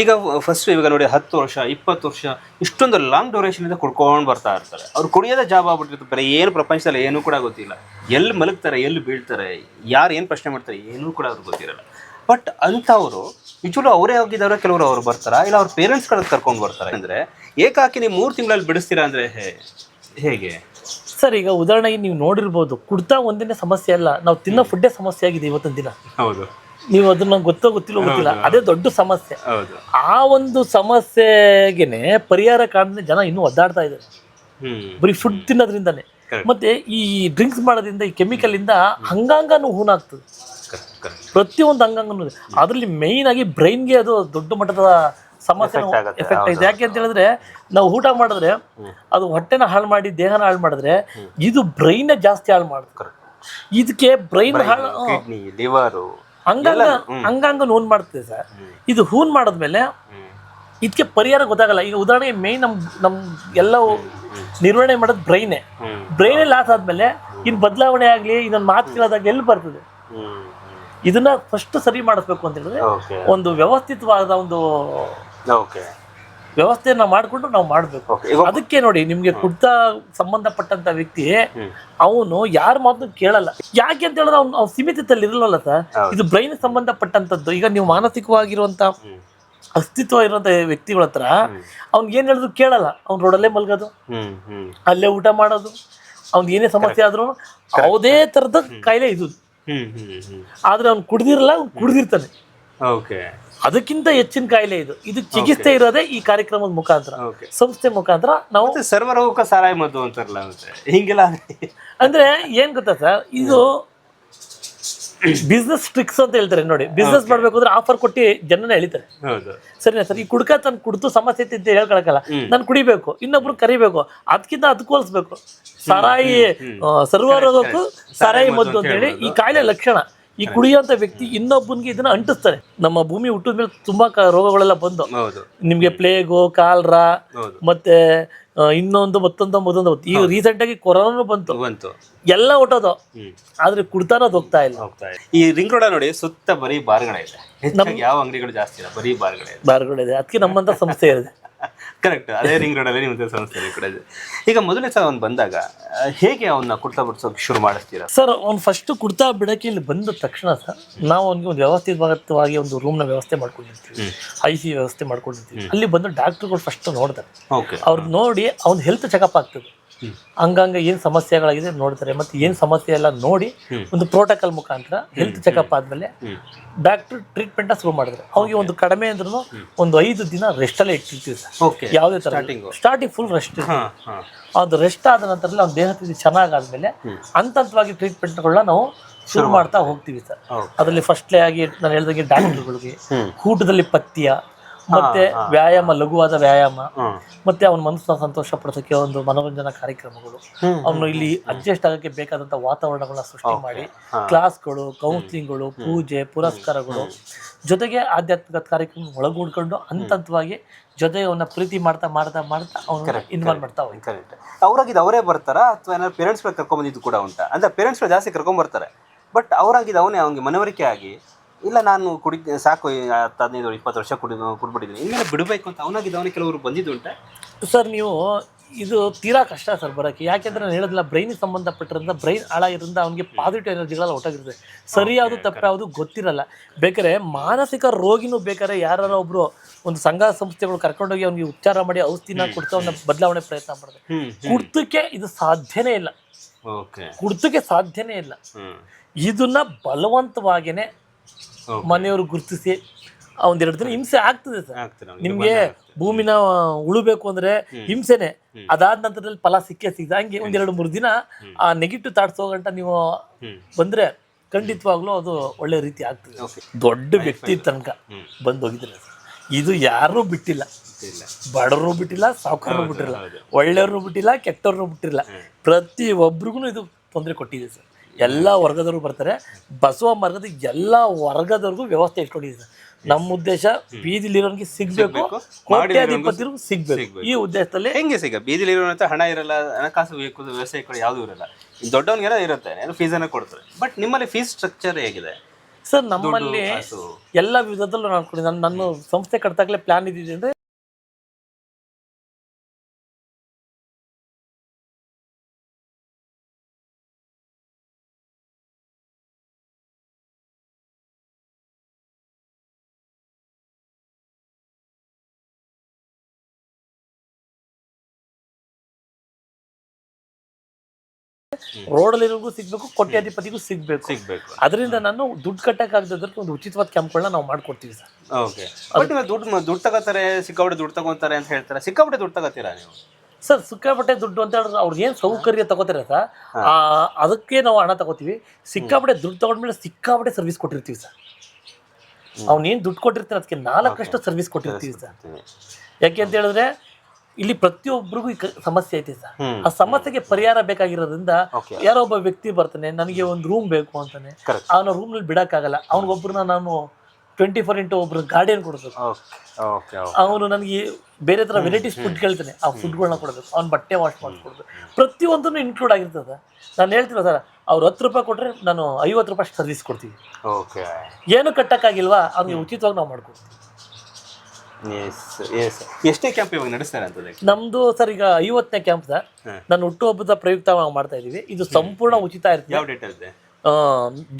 ಈಗ ಫಸ್ಟ್ ಇವಾಗ ನೋಡಿ ಹತ್ತು ವರ್ಷ ಇಪ್ಪತ್ತು ವರ್ಷ ಇಷ್ಟೊಂದು ಲಾಂಗ್ ಡ್ಯೂರೇಷನ್ ಇಂದ ಕುಡ್ಕೊಂಡು ಬರ್ತಾ ಇರ್ತಾರೆ. ಅವ್ರು ಕುಡಿಯೋದೇ ಜಾಬ್ ಆಗ್ಬಿಟ್ಟಿರ್ತಾರೆ ಬೇರೆ ಏನು ಪ್ರಪಂಚದಲ್ಲಿ ಏನೂ ಕೂಡ ಗೊತ್ತಿಲ್ಲ. ಎಲ್ಲಿ ಮಲಗ್ತಾರೆ ಎಲ್ಲಿ ಬೀಳ್ತಾರೆ ಯಾರು ಏನು ಪ್ರಶ್ನೆ ಮಾಡ್ತಾರೆ ಏನೂ ಕೂಡ ಅವ್ರಿಗೆ ಗೊತ್ತಿರಲ್ಲ. ಬಟ್ ಅಂಥವ್ರು ನಿಜವೂ ಅವರೇ ಹೋಗಿದ್ದವ್ರೆ ಕೆಲವರು ಅವ್ರು ಬರ್ತಾರೆ ಇಲ್ಲ ಅವ್ರ ಪೇರೆಂಟ್ಸ್ಗಳಿಗೆ ಕರ್ಕೊಂಡು ಬರ್ತಾರೆ? ಅಂದರೆ ಏಕಾಕಿ ನೀವು ಮೂರು ತಿಂಗಳಲ್ಲಿ ಬಿಡಿಸ್ತೀರಾ ಅಂದರೆ ಹೇಗೆ? ಸರ್ ಈಗ ಉದಾಹರಣೆಗೆ ನೀವು ನೋಡಿರ್ಬೋದು ಕುಡ್ತಾ ಒಂದಿನ ಸಮಸ್ಯೆ ಅಲ್ಲ ನಾವು ತಿನ್ನೋ ಫುಡ್ಡೇ ಸಮಸ್ಯೆ ಆಗಿದೆ ಇವತ್ತಿನ ದಿನ. ಹೌದು. ನೀವು ಅದನ್ನ ಗೊತ್ತೋ ಗೊತ್ತಿಲ್ಲ ಗೊತ್ತಿಲ್ಲ ಅದೇ ದೊಡ್ಡ ಸಮಸ್ಯೆ. ಆ ಒಂದು ಸಮಸ್ಯೆಗೆನೆ ಪರಿಹಾರ ಕಾಣದೆ ಜನ ಇನ್ನೂ ಒದ್ದಾಡ್ತಾ ಇದ್ದಾರೆ. ಬರೀ ಫುಡ್ ತಿನ್ನೋದ್ರಿಂದಾನೆ. ಮತ್ತೆ ಈ ಡ್ರಿಂಕ್ಸ್ ಮಾಡೋದ್ರಿಂದ ಈ ಕೆಮಿಕಲ್ ಇಂದ ಅಂಗಾಂಗನೂ ಹೂನಾಗ್ತದೆ. ಪ್ರತಿಯೊಂದು ಅಂಗಾಂಗನೂ ಅದರಲ್ಲಿ ಅದ್ರಲ್ಲಿ ಮೇಯ್ನ್ ಆಗಿ ಬ್ರೈನ್ಗೆ ಅದು ದೊಡ್ಡ ಮಟ್ಟದ ಸಮಸ್ಯೆ ಎಫೆಕ್ಟ್ ಯಾಕೆ ಅಂತ ಹೇಳಿದ್ರೆ ನಾವು ಊಟ ಮಾಡಿದ್ರೆ ಅದು ಹೊಟ್ಟೆನ ಹಾಳು ಮಾಡಿ ದೇಹನ ಹಾಳು ಮಾಡಿದ್ರೆ ಇದು ಬ್ರೈನ್ ಜಾಸ್ತಿ ಹಾಳು ಮಾಡುತ್ತೆ ಇದಕ್ಕೆ ಬ್ರೈನ್ ಹಾಳು ಹಂಗ ಲಿವರು ಅಂಗಾಂಗ ಅಂಗಾಂಗ ಹೂನ್ ಮಾಡ್ತದೆ ಸರ್. ಇದು ಹೂನ್ ಮಾಡಿದ್ಮೇಲೆ ಇದಕ್ಕೆ ಪರಿಹಾರ ಗೊತ್ತಾಗಲ್ಲ. ಈಗ ಉದಾಹರಣೆಗೆ ಮೇನ್ ನಮ್ ನಮ್ ಎಲ್ಲ ನಿರ್ವಹಣೆ ಮಾಡೋದು ಬ್ರೈನೇ ಬ್ರೈನೇ ಲಾಸ್ ಆದ್ಮೇಲೆ ಇನ್ ಬದಲಾವಣೆ ಆಗ್ಲಿ ಇನ್ನೊಂದು ಮಾತು ಕೇಳೋದಾಗ ಎಲ್ಲಿ ಬರ್ತದೆ? ಇದನ್ನ ಫಸ್ಟ್ ಸರಿ ಮಾಡಿಸ್ಬೇಕು ಅಂತ ಹೇಳಿದ್ರೆ ಒಂದು ವ್ಯವಸ್ಥಿತವಾದ ಒಂದು ಓಕೆ ವ್ಯವಸ್ಥೆಯನ್ನ ಮಾಡಿಕೊಂಡು ನಾವು ಮಾಡಬೇಕು. ಅದಕ್ಕೆ ನೋಡಿ ನಿಮ್ಗೆ ಕುಡ್ತಾ ಸಂಬಂಧಪಟ್ಟಂತ ವ್ಯಕ್ತಿ ಅವನು ಯಾರ ಮಾತು ಕೇಳಲ್ಲ. ಯಾಕೆ ಅಂತ ಹೇಳಿದ್ರೆ ಅವ್ನು ಅವ್ನು ಸೀಮಿತದಲ್ಲಿ ಇರಲ್ಲ ಸರ್? ಇದು ಬ್ರೈನ್ ಸಂಬಂಧಪಟ್ಟಂತದ್ದು. ಈಗ ನೀವು ಮಾನಸಿಕವಾಗಿರುವಂತ. ಅಸ್ತಿತ್ವ ಇರುವಂತ ವ್ಯಕ್ತಿಗಳ ಹತ್ರ ಅವ್ನ್ ಏನ್ ಹೇಳಿದ್ರು ಕೇಳಲ್ಲ. ಅವ್ನು ರೋಡಲ್ಲೇ ಮಲ್ಗೋದು. ಅಲ್ಲೇ ಊಟ ಮಾಡೋದು. ಅವ್ನ್ ಏನೇ ಸಮಸ್ಯೆ ಆದ್ರೂ ಯಾವುದೇ ತರದ ಕಾಯಿಲೆ ಇದು ಹ್ಮ್ ಹ್ಮ್ ಹ್ಮ್. ಆದ್ರೆ ಅವ್ನು ಕುಡ್ದಿರಲ್ಲ ಅವ್ನು ಕುಡ್ದಿರ್ತಾನೆ. ಓಕೆ ಅದಕ್ಕಿಂತ ಹೆಚ್ಚಿನ ಕಾಯಿಲೆ ಇದು. ಇದು ಚಿಕಿತ್ಸೆ ಇರೋದೇ ಈ ಕಾರ್ಯಕ್ರಮದ ಮುಖಾಂತರ. ಸಂಸ್ಥೆ ಮುಖಾಂತರ ನಾವು ಸರ್ವರೋಗ ಸಾರಾಯಿ ಮದ್ದು ಅಂತಾರಲ್ಲ ಹಿಂಗಿಲ್ಲ ಅಂದ್ರೆ ಏನ್ ಗೊತ್ತಾ ಸರ್? ಇದು ಬಿಸ್ನೆಸ್ ಟ್ರಿಕ್ಸ್ ಅಂತ ಹೇಳ್ತಾರೆ ನೋಡಿ. ಬಿಸ್ನೆಸ್ ಮಾಡ್ಬೇಕು ಅಂದ್ರೆ ಆಫರ್ ಕೊಟ್ಟು ಜನನ ಎಳಿತಾರೆ. ಸರಿನಾ ಸರ್? ಈ ಕುಡ್ಕ ತನ್ನ ಕುಡ್ದು ಸಮಸ್ಯೆ ಐತಿ ಅಂತ ಹೇಳ್ಕೊಳಕಲ್ಲ ನಾನು ಕುಡಿಬೇಕು ಇನ್ನೊಬ್ರು ಕರಿಬೇಕು ಅದಕ್ಕಿಂತ ಅದಕ್ಕೆ ಸರಾಯಿ ಸರ್ವರೋಗಕ್ಕೂ ಸಾರಾಯಿ ಮದ್ದು ಅಂತ ಹೇಳಿ ಈ ಕಾಯಿಲೆ ಲಕ್ಷಣ. ಈ ಕುಡಿಯುವಂತ ವ್ಯಕ್ತಿ ಇನ್ನೊಬ್ಬನಿಗೆ ಇದನ್ನ ಅಂಟಿಸ್ತಾರೆ. ನಮ್ಮ ಭೂಮಿ ಹುಟ್ಟಿದ ಮೇಲೆ ತುಂಬಾ ಕ- ರೋಗಗಳೆಲ್ಲ ಬಂದು. ನಿಮ್ಗೆ ಪ್ಲೇಗು ಕಾಲ್ರಾ ಮತ್ತೆ ಇನ್ನೊಂದು ಮತ್ತೊಂದು ಮತ್ತೊಂದು ಈ ಈಗ ರೀಸೆಂಟ್ ಆಗಿ ಕೊರೋನಾನು ಬಂತು. ಬಂತು. ಎಲ್ಲ ಹೊಟ್ಟೋದು ಆದ್ರೆ ಕುಡ್ತಾನ ಅದು ಹೋಗ್ತಾ ಇಲ್ಲ. ಹೋಗ್ತಾ ಇದೆ ಈ ರಿಂಗ್ ರೋಡ ನೋಡಿ ಸುತ್ತ ಬರೀ ಬಾರ್ಗಳೇ ಇದೆ. ಹೆಚ್ಚಾಗಿ ಯಾವ ಅಂಗಡಿಗಳು ಜಾಸ್ತಿ ಇಲ್ಲ? ಬರೀ ಬಾರ್ಗಳೇ ಇದೆ. ಬಾರ್ಗಳಿದೆ ಅದಕ್ಕೆ ನಮ್ಮಂತ ಸಂಸ್ಥೆ ಇದೆ. ಕರೆಕ್ಟ್ ಅದೇ ರಿಂಗ್ ರೋಡಲ್ಲಿ ನಿಮ್ಮ ಸಂಸ್ಥೆ ಕೂಡ. ಇದೆ ಈಗ ಮೊದಲನೇ ಸಲ ಅವ್ನು ಬಂದಾಗ ಹೇಗೆ ಅವನ್ನ ಕುರ್ತಾ ಬಿಡ್ಸೋಕೆ ಶುರು ಮಾಡಿಸ್ತೀರಾ? ಸರ್ ಅವ್ನು ಫಸ್ಟ್ ಕುಡ್ತಾ ಬಿಡಕ್ಕೆ ಇಲ್ಲಿ ಬಂದ ತಕ್ಷಣ ಸರ್ ನಾವು ಅವ್ನಿಗೆ ಒಂದು ವ್ಯವಸ್ಥಿತವಾಗಿ ಒಂದು ರೂಮ್ನ ವ್ಯವಸ್ಥೆ ಮಾಡ್ಕೊಂಡಿರ್ತೀವಿ. ಐ ಸಿ ವ್ಯವಸ್ಥೆ ಮಾಡ್ಕೊಂಡಿರ್ತೀವಿ. ಅಲ್ಲಿ ಬಂದು ಡಾಕ್ಟರ್ಗಳು ಫಸ್ಟ್ ನೋಡ್ತಾರೆ. ಓಕೆ ಅವ್ರು ನೋಡಿ ಅವ್ನ ಹೆಲ್ತ್ ಚೆಕಪ್ ಆಗ್ತದೆ. ಹಂಗಂಗ ಏನು ಸಮಸ್ಯೆಗಳಾಗಿದೆ ನೋಡ್ತಾರೆ. ಮತ್ತೆ ಏನು ಸಮಸ್ಯೆ ಎಲ್ಲ ನೋಡಿ ಒಂದು ಪ್ರೋಟೋಕಾಲ್ ಮುಖಾಂತರ ಹೆಲ್ತ್ ಚೆಕಪ್ ಆದಮೇಲೆ ಡಾಕ್ಟರ್ ಟ್ರೀಟ್ಮೆಂಟ್ ಶುರು ಮಾಡಿದ್ರೆ ಅವ್ರಿಗೆ ಒಂದು ಕಡಿಮೆ ಅಂದ್ರೂ ಒಂದು ಐದು ದಿನ ರೆಸ್ಟಲ್ಲೇ ಇಟ್ಟಿರ್ತೀವಿ ಸರ್. ಯಾವುದೇ ಥರ ಸ್ಟಾರ್ಟಿಂಗ್ ಫುಲ್ ರೆಸ್ಟ್ ಅದು ರೆಸ್ಟ್ ಆದ ನಂತರ ಅವ್ನ ದೇಹ ಸ್ಥಿತಿ ಚೆನ್ನಾಗಾದ್ಮೇಲೆ ಹಂತ ಹಂತವಾಗಿ ಟ್ರೀಟ್ಮೆಂಟ್ಗಳನ್ನ ನಾವು ಶುರು ಮಾಡ್ತಾ ಹೋಗ್ತೀವಿ ಸರ್. ಅದರಲ್ಲಿ ಫಸ್ಟ್ಲೇ ಆಗಿ ನಾನು ಹೇಳ್ದಂಗೆ ಡಾಕ್ಟರ್ಗಳಿಗೆ ಕೂಟದಲ್ಲಿ ಊಟದಲ್ಲಿ ಪಥ್ಯ ಮತ್ತೆ ವ್ಯಾಯಾಮ ಲಘುವಾದ ವ್ಯಾಯಾಮ ಮತ್ತೆ ಅವನ ಮನಸ್ಸನ್ನ ಸಂತೋಷ ಪಡಿಸೋಕೆ ಒಂದು ಮನೋರಂಜನಾ ಕಾರ್ಯಕ್ರಮಗಳು. ಅವನು ಇಲ್ಲಿ ಅಡ್ಜಸ್ಟ್ ಆಗಕ್ಕೆ ಬೇಕಾದಂತ ವಾತಾವರಣಗಳನ್ನ ಸೃಷ್ಟಿ ಮಾಡಿ ಕ್ಲಾಸ್ಗಳು ಕೌನ್ಸಿಲಿಂಗ್ಗಳು ಪೂಜೆ ಪುರಸ್ಕಾರಗಳು ಜೊತೆಗೆ ಆಧ್ಯಾತ್ಮಿಕ ಕಾರ್ಯಕ್ರಮ ಒಳಗೂಡ್ಕೊಂಡು ಹಂತ ಹಂತವಾಗಿ ಜೊತೆ ಅವನ್ನ ಪ್ರೀತಿ ಮಾಡ್ತಾ ಮಾಡ್ತಾ ಮಾಡ್ತಾ ಅವನು ಇನ್ವಾಲ್ವ್ ಮಾಡ್ತಾ ಕರೆಕ್ಟ್ ಅವ್ರಾಗಿದ್ದು ಅವರೇ ಬರ್ತಾರಾ? ಅಥವಾ ಏನಾದ್ರು ಪೇರೆಂಟ್ಸ್ಗಳು ಕರ್ಕೊಂಬಂದಿದ್ದು ಕೂಡ ಉಂಟಾ? ಅಂದ್ರೆ ಪೇರೆಂಟ್ಸ್ಗಳು ಜಾಸ್ತಿ ಕರ್ಕೊಂಬರ್ತಾರೆ ಬಟ್ ಅವರಾಗಿದ್ದು ಅವನೇ ಅವ್ನಿಗೆ ಮನವರಿಕೆ ಆಗಿ ಇಲ್ಲ ನಾನು ಕುಡಿ ಸಾಕು ಈ ಹತ್ತು ಹದಿನೈದು ಇಪ್ಪತ್ತು ವರ್ಷ ಕುಡಿ ಕುಡ್ಬಿಟ್ಟಿದ್ದೀನಿ. ಇನ್ಮೇಲೆ ಬಿಡಬೇಕು ಅಂತ ಅವನಾಗಿದ್ದ ಅವನಿಗೆ ಕೆಲವರು ಬಂದಿದ್ದುಂಟಾ ಸರ್ ನೀವು ಇದು ತೀರಾ ಕಷ್ಟ ಸರ್ ಬರೋಕ್ಕೆ. ಯಾಕೆಂದ್ರೆ ನಾನು ಹೇಳೋದಿಲ್ಲ ಬ್ರೈನಿಗೆ ಸಂಬಂಧಪಟ್ಟಿರೋದ್ರಿಂದ ಬ್ರೈನ್ ಹಾಳಾಗಿರೋದ್ರಿಂದ ಅವನಿಗೆ ಪಾಸಿಟಿವ್ ಎನರ್ಜಿಗಳೆಲ್ಲ ಯಾವುದು ತಪ್ಪು ಯಾವುದು ಗೊತ್ತಿರಲ್ಲ. ಬೇಕಾದ್ರೆ ಮಾನಸಿಕ ರೋಗಿನೂ ಬೇಕಾದ್ರೆ ಯಾರು ಒಬ್ರು ಒಂದು ಸಂಘ ಸಂಸ್ಥೆಗಳು ಕರ್ಕೊಂಡೋಗಿ ಅವ್ನಿಗೆ ಉಪಚಾರ ಮಾಡಿ ಔಷಧಿನ ಕೊಡ್ತಾ ಅವನ ಬದಲಾವಣೆ ಪ್ರಯತ್ನ ಮಾಡಿದೆ ಕುಡ್ತಕ್ಕೆ ಇದು ಸಾಧ್ಯನೇ ಇಲ್ಲ. ಕುಡ್ತಕ್ಕೆ ಸಾಧ್ಯನೇ ಇಲ್ಲ. ಇದನ್ನ ಬಲವಂತವಾಗೇನೆ. ಮನೆಯವರು ಗುರುತಿಸಿ ಒಂದೆರಡು ದಿನ ಹಿಂಸೆ ಆಗ್ತದೆ ಸರ್. ನಿಮ್ಗೆ ಭೂಮಿನ ಉಳುಬೇಕು ಅಂದ್ರೆ ಹಿಂಸೆನೆ. ಅದಾದ ನಂತರದಲ್ಲಿ ಫಲ ಸಿಕ್ಕೇ ಸಿಗ್ತದೆ ಹಂಗೆ ಒಂದೆರಡು ಮೂರು ದಿನ ಆ ನೆಗೆಟಿವ್ ಥಾಟ್ಸ್ ಹೋಗಂಟ ನೀವು. ಬಂದ್ರೆ ಖಂಡಿತವಾಗ್ಲೂ ಅದು ಒಳ್ಳೆ ರೀತಿ ಆಗ್ತದೆ. ದೊಡ್ಡ ವ್ಯಕ್ತಿ ತನಕ ಬಂದು ಹೋಗಿದ್ರೆ ಇದು ಯಾರೂ ಬಿಟ್ಟಿಲ್ಲ. ಬಡವರು ಬಿಟ್ಟಿಲ್ಲ ಸಾವುಕಾರರು ಬಿಟ್ಟಿಲ್ಲ. ಒಳ್ಳೆಯವ್ರನ್ನೂ ಬಿಟ್ಟಿಲ್ಲ ಕೆಟ್ಟವ್ರು ಬಿಟ್ಟಿಲ್ಲ. ಪ್ರತಿ ಒಬ್ರಿಗೂ ಇದು ತೊಂದರೆ ಕೊಟ್ಟಿದೆ ಸರ್. ಎಲ್ಲ ವರ್ಗದವರು ಬರ್ತಾರೆ. ಬಸವ ಮಾರ್ಗದ ಎಲ್ಲ ವರ್ಗದವ್ರಿಗೂ ವ್ಯವಸ್ಥೆ ಇಟ್ಕೊಂಡಿದೆ ನಮ್ಮ ಉದ್ದೇಶ ಬೀದಿಲಿರೋನಿಗೆ ಸಿಗ್ಬೇಕು ಕೋಟ್ಯಾಧಿಪತಿಗೂ ಸಿಗ್ಬೇಕು. ಈ ಉದ್ದೇಶದಲ್ಲಿ ಹೆಂಗೆ ಸಿಗ? ಬೀದಿಲಿ ಇರೋನಂತ ಹಣ ಇರಲ್ಲ ಹಣಕಾಸು ಬೇಕು ವ್ಯವಸಾಯ ಕೂಡ ಯಾವುದೂ ಇರಲ್ಲ. ದೊಡ್ಡವನ್ಗೆ ದೊಡ್ಡವನಿಗೆಲ್ಲ ಇರುತ್ತೆ ಏನೋ ಫೀಸನ್ನು ಕೊಡ್ತಾರೆ ಬಟ್ ನಿಮ್ಮಲ್ಲಿ ಫೀಸ್ ಸ್ಟ್ರಕ್ಚರ್ ಹೇಗಿದೆ? ಸರ್ ನಮ್ಮಲ್ಲಿ ಎಲ್ಲ ವಿಧದಲ್ಲೂ ನಾನು ನನ್ನ ನನ್ನ ಸಂಸ್ಥೆ ಕಟ್ಟಾಗಲೇ ಪ್ಲಾನ್ ಇದ್ದಿದೆ ಅಂದ್ರೆ ರೋಡಲ್ಲಿರೋರ್ಗೂ ಸಿಗ್ಬೇಕು ಕೋಟ್ಯಾಧಿಪತಿಗೂ ಸಿಗ್ಬೇಕು. ಸಿಗ್ಬೇಕು. ಅದರಿಂದ ನಾನು ದುಡ್ಡು ಕಟ್ಟಕ್ಕಾಗದ್ರೆ ಒಂದು ಉಚಿತವಾದ ಕ್ಯಾಂಪ್ಗಳನ್ನ ನಾವು ಮಾಡ್ಕೊಡ್ತೀವಿ ಸರ್. ಓಕೆ. ಬಟ್ ದುಡ್ಡು ದುಡ್ಡು ತಗೋತಾರೆ ಸಿಕ್ಕಾಪಟ್ಟೆ ದುಡ್ಡು ತಗೋತಾರೆ ಅಂತ ಹೇಳ್ತಾರೆ? ಸಿಕ್ಕಾಪಟ್ಟೆ ದುಡ್ಡು ತಗೋತೀರಾ ನೀವು? ಸರ್ ಸಿಕ್ಕಾಪಟ್ಟೆ ದುಡ್ಡು ಅಂತ ಹೇಳಿದ್ರೆ ಅವ್ರಿಗೆ ಏನು ಸೌಕರ್ಯ ತಗೋತಾರೆ ಸರ್ ಆ, ಅದಕ್ಕೆ ನಾವು ಹಣ ತಗೋತೀವಿ. ಸಿಕ್ಕಾಪಟ್ಟೆ ದುಡ್ಡು ತಗೊಂಡ್ಮೇಲೆ ಸಿಕ್ಕಾಪಟ್ಟೆ ಸರ್ವಿಸ್ ಕೊಟ್ಟಿರ್ತೀವಿ ಸರ್. ಅವ್ನೇನು ದುಡ್ಡು ಕೊಟ್ಟಿರ್ತಾನೆ ಅದಕ್ಕೆ ನಾಲ್ಕಷ್ಟು ಸರ್ವಿಸ್ ಕೊಟ್ಟಿರ್ತೀವಿ ಸರ್. ಯಾಕೆ ಅಂತ ಹೇಳಿದ್ರೆ ಇಲ್ಲಿ ಪ್ರತಿಯೊಬ್ಬರಿಗೂ ಈ ಕ- ಸಮಸ್ಯೆ ಐತಿ ಸರ್. ಆ ಸಮಸ್ಯೆಗೆ ಪರಿಹಾರ ಬೇಕಾಗಿರೋದ್ರಿಂದ ಯಾರೋ ಒಬ್ಬ ವ್ಯಕ್ತಿ ಬರ್ತಾನೆ ನನಗೆ ಒಂದು ರೂಮ್ ಬೇಕು ಅಂತಾನೆ. Correct. ಅವನ ರೂಮ್ನಲ್ಲಿ ಬಿಡಕ್ಕಾಗಲ್ಲ. ಒಬ್ರನ್ನ ನಾನು ಟ್ವೆಂಟಿ ಫೋರ್ ಇಂಟು ಒಬ್ರು ಗಾರ್ಡಿಯನ್ ಕೊಡಬೇಕು. ಓಕೆ ಓಕೆ ಅವನು ನನಗೆ ಬೇರೆ ತರ ವೆರೈಟೀಸ್ ಫುಡ್ ಕೇಳ್ತಾನೆ. ಆ ಫುಡ್ಗಳನ್ನ ಕೊಡಬೇಕು. ಅವ್ನ ಬಟ್ಟೆ ವಾಶ್ ಮಾಡಿಕೊಡ್ಬೇಕು. ಪ್ರತಿಯೊಂದನ್ನು ಇನ್ಕ್ಲೂಡ್ ಆಗಿರ್ತದೆ. ನಾನು ಹೇಳ್ತಿಲ್ಲ ಸರ್ ಅವ್ರು ಹತ್ತು ರೂಪಾಯಿ ಕೊಟ್ರೆ ನಾನು ಐವತ್ತು ರೂಪಾಯಿ ಸರ್ವಿಸ್ ಕೊಡ್ತೀವಿ. ಓಕೆ ಏನು ಕಟ್ಟಕ್ಕಾಗಿಲ್ವಾ? ಅವ್ನಿಗೆ ಉಚಿತವಾಗಿ ನಾವು ಮಾಡ್ಕೊಡ್ತೀವಿ. ಎಸ್ ಎಸ್ ಎಷ್ಟೇ ಕ್ಯಾಂಪ್ ಇವಾಗ ನಡೆಸ್ತಾರೆ ಅಂತದಕ್ಕೆ ನಮ್ದು ಸರ್ ಈಗ ಐವತ್ತನೇ ಕ್ಯಾಂಪ್ ಸರ್ ನಾನು ಹುಟ್ಟುಹಬ್ಬದ ಪ್ರಯುಕ್ತ ನಾವು ಮಾಡ್ತಾ ಇದೀವಿ ಇದು ಸಂಪೂರ್ಣ ಉಚಿತ ಇರುತ್ತೆ. ಯಾವ ಡೇಟ್ ಆ,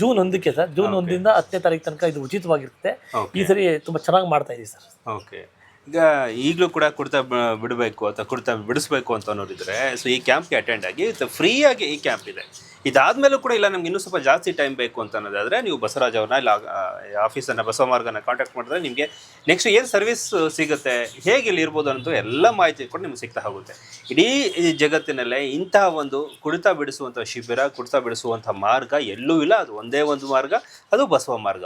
ಜೂನ್ ಒಂದಕ್ಕೆ ಸರ್ ಜೂನ್ ಒಂದಿಂದ ಹತ್ತನೇ ತಾರೀಕು ತನಕ ಇದು ಉಚಿತವಾಗಿರುತ್ತೆ. ಈ ಸರಿ ತುಂಬಾ ಚೆನ್ನಾಗಿ ಮಾಡ್ತಾ ಇದೀವಿ ಸರ್ ಓಕೆ ಈಗ ಈಗಲೂ ಕೂಡ ಕುರ್ತಾ ಬಿಡಬೇಕು ಅಥವಾ ಕುರ್ತಾ ಬಿಡಿಸ್ಬೇಕು ಅಂತ ಅನ್ನೋರಿದ್ರೆ ಸೊ ಈ ಕ್ಯಾಂಪ್ಗೆ ಅಟೆಂಡ್ ಆಗಿ ಫ್ರೀಯಾಗಿ ಈ ಕ್ಯಾಂಪ್ ಇದೆ. ಇದಾದ್ಮೇಲೂ ಕೂಡ ಇಲ್ಲ, ನಮ್ಗೆ ಇನ್ನೂ ಸ್ವಲ್ಪ ಜಾಸ್ತಿ ಟೈಮ್ ಬೇಕು ಅಂತ ಅನ್ನೋದಾದ್ರೆ, ನೀವು ಬಸವರಾಜ್ ಇಲ್ಲ ಆಫೀಸನ್ನು ಬಸವ ಮಾರ್ಗನ ಕಾಂಟ್ಯಾಕ್ಟ್ ಮಾಡಿದ್ರೆ ನಿಮಗೆ ನೆಕ್ಸ್ಟ್ ಏನು ಸರ್ವಿಸ್ ಸಿಗುತ್ತೆ, ಹೇಗೆ ಇಲ್ಲಿ ಇರ್ಬೋದು ಅನ್ನೋದು ಎಲ್ಲ ಮಾಹಿತಿ ಕೂಡ ನಿಮ್ಗೆ ಸಿಗ್ತಾ ಹೋಗುತ್ತೆ. ಇಡೀ ಜಗತ್ತಿನಲ್ಲೇ ಇಂತಹ ಒಂದು ಕುಡಿತ ಬಿಡಿಸುವಂಥ ಶಿಬಿರ, ಕುಡಿತ ಬಿಡಿಸುವಂಥ ಮಾರ್ಗ ಎಲ್ಲೂ ಇಲ್ಲ, ಅದು ಒಂದೇ ಒಂದು ಮಾರ್ಗ, ಅದು ಬಸವ ಮಾರ್ಗ.